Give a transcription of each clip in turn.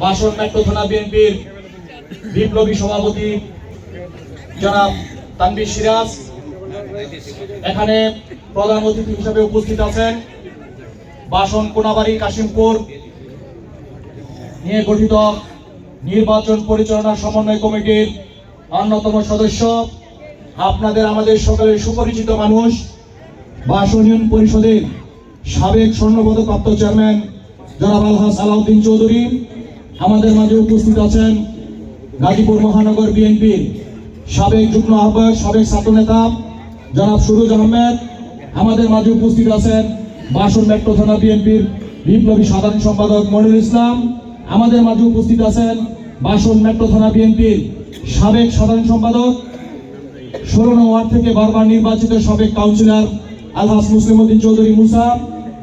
বাসন মেট্রো থানা বিএনপির বিপ্লবী সভাপতি জনাব তানবির সিরাজ। এখানে প্রধান অতিথি হিসেবে উপস্থিত আছেন বাসন কোনাবাড়ি কাশিমপুর নিয়ে গঠিত নির্বাচন পরিচালনা সমন্বয় কমিটির অন্যতম সদস্য। আপনাদের, আমাদের সকলের সুপরিচিত মানুষ বাসন ইউনিয়ন পরিষদের সাবেক স্বর্ণপদক প্রাপ্ত চেয়ারম্যান জনাব আলহাস আলাউদ্দিন চৌধুরী। আমাদের মাঝে উপস্থিত আছেন গাজীপুর মহানগর বিএনপির সাবেক যুগ্ম আহ্বায়ক, সাবেক ছাত্র নেতা জনাব সুরুজ আহমেদ। আমাদের মাঝে উপস্থিত আছেন বাসন মেট্রো থানা বিএনপির বিপ্লবী সাধারণ সম্পাদক মনিরুল ইসলাম। আমাদের মাঝে উপস্থিত আছেন বাসন মেট্রো থানা বিএনপির সাবেক সাধারণ সম্পাদক, ষোলো ওয়ার্ড থেকে বারবার নির্বাচিত সাবেক কাউন্সিলর আলহাস মুসলিম উদ্দিন চৌধুরী মুসা।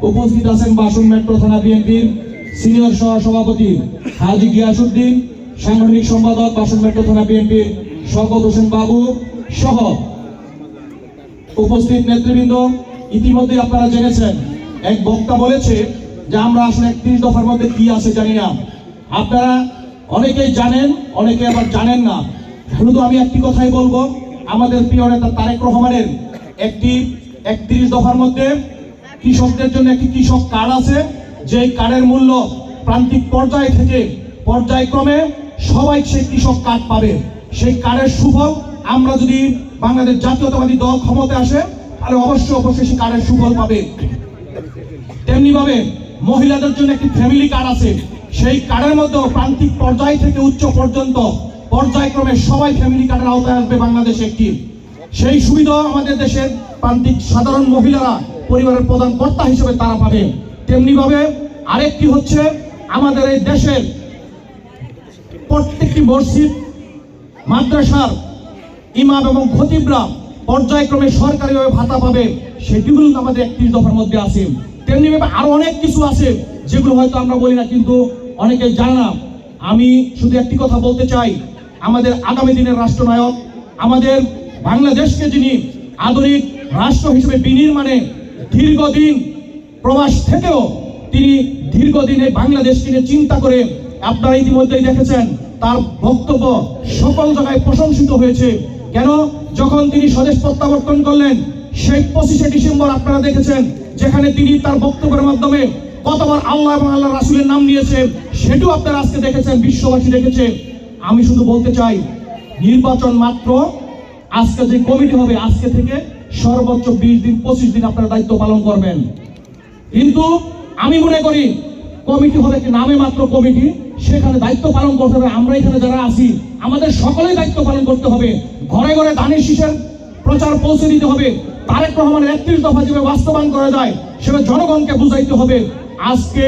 উপস্থিত আছেন বাসন মেট্রো থানা বিএনপির সিনিয়র সহ সভাপতি হাজি গিয়াসুদ্দিন সাংগঠনিক সম্পাদক বাসন মেট্রো থানা বিএনপির শওকত হোসেন বাবু সহ উপস্থিত নেতৃবৃন্দ ইতিমধ্যে আপনারা জেনেছেন, এক বক্তা বলেছে যে আমরা আসলে একত্রিশ দফার মধ্যে কি আছে জানি না। আপনারা অনেকেই জানেন, অনেকে আবার জানেন না। শুধু আমি একটি কথাই বলব, আমাদের প্রিয় নেতা তারেক রহমানের একটি একত্রিশ দফার মধ্যে কৃষকদের জন্য একটি কৃষক কার্ড আছে। যে কার্ডের মূল্য প্রান্তিক পর্যায় থেকে পর্যায়ক্রমে সবাই সেই কৃষক কার্ড পাবে। সেই কার্ডের সুফল আমরা যদি বাংলাদেশ জাতীয়তাবাদী দল ক্ষমতা আসে, তাহলে অবশ্যই অবশ্যই সেই কার্ডের সুফল পাবে। তেমনি ভাবে মহিলাদের জন্য একটি ফ্যামিলি কার্ড আছে। সেই কার্ডের মধ্যেও প্রান্তিক পর্যায় থেকে উচ্চ পর্যন্ত পর্যায়ক্রমে সবাই ফ্যামিলি কার্ডের আওতায় আসবে বাংলাদেশে একটি। সেই সুবিধা আমাদের দেশের প্রান্তিক সাধারণ মহিলারা, পরিবারের প্রধান কর্তা হিসেবে তারা পাবে। তেমনি ভাবে আরেকটি হচ্ছে আমাদের এই দেশের প্রত্যেকটি মসজিদ, মাদ্রাসার ইমাম এবং খতিবরা পর্যায়ক্রমে সরকারিভাবে ভাতা পাবে, সেটিগুলো আমাদের একত্রিশ দফার মধ্যে আছে। তেমনি ভাবে আরও অনেক কিছু আছে, যেগুলো হয়তো আমরা বলি না, কিন্তু অনেকে জানে না। আমি শুধু একটি কথা বলতে চাই, আমাদের আগামী দিনের রাষ্ট্রনায়ক, আমাদের বাংলাদেশকে যিনি আধুনিক রাষ্ট্র হিসেবে বিনির্মাণে দীর্ঘদিন প্রবাস থেকেও তিনি দীর্ঘদিন বাংলাদেশকে নিয়ে চিন্তা করে আপনারা ইতিমধ্যেই দেখেছেন, তার বক্তব্য সকল জায়গায় প্রশংসিত হয়েছে। কেন? যখন তিনি স্বদেশ প্রত্যাবর্তন করলেন, সেই পঁচিশে ডিসেম্বর আপনারা দেখেছেন, যেখানে তিনি তার বক্তব্যের মাধ্যমে কতবার আল্লাহ এবং আল্লাহ রাসুলের নাম নিয়েছে, সেটিও আপনারা আজকে দেখেছেন, বিশ্ববাসী দেখেছে। আমি শুধু বলতে চাই, নির্বাচন মাত্র, আজকে যে কমিটি হবে, আজকে থেকে সর্বোচ্চ বিশ দিন, পঁচিশ দিন আপনারা দায়িত্ব পালন করবেন। কিন্তু আমি মনে করি কমিটি হলে কি নামে মাত্র কমিটি, সেখানে দায়িত্ব পালন করতে হবে। আমরা এখানে যারা আছি, আমাদের সকলেই দায়িত্ব পালন করতে হবে। ঘরে ঘরে দানের শীষের প্রচার পৌঁছে দিতে হবে। তারেক রহমানের একত্রিশ দফা যেভাবে বাস্তবায়ন করা যায়, সেভাবে জনগণকে বুঝাইতে হবে। আজকে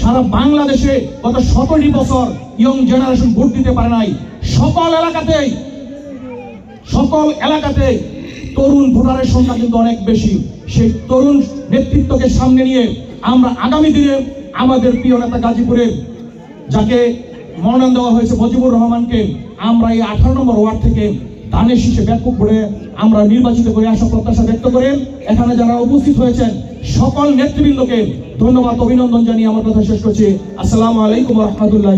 সারা বাংলাদেশে গত সতেরোটি বছর ইয়ং জেনারেশন ভোট দিতে পারে নাই। সকল এলাকাতেই, সকল এলাকাতে তরুণ ভোটারের সংখ্যা কিন্তু অনেক বেশি। সেই তরুণ নেতৃত্বকে সামনে নিয়ে আমরা আগামী দিনে আমাদের প্রিয় নেতা গাজীপুরের যাকে মনোনয়ন দেওয়া হয়েছে মজিবুর রহমানকে, আমরা এই আঠারো নম্বর ওয়ার্ড থেকে ধানের শীষে ব্যাপক করে আমরা নির্বাচিত করে আসা প্রত্যাশা ব্যক্ত করে এখানে যারা উপস্থিত হয়েছেন, সকল নেতৃবৃন্দকে ধন্যবাদ, অভিনন্দন জানিয়ে আমার কথা শেষ করছি। আসসালামু আলাইকুম রহমতুল্লাহ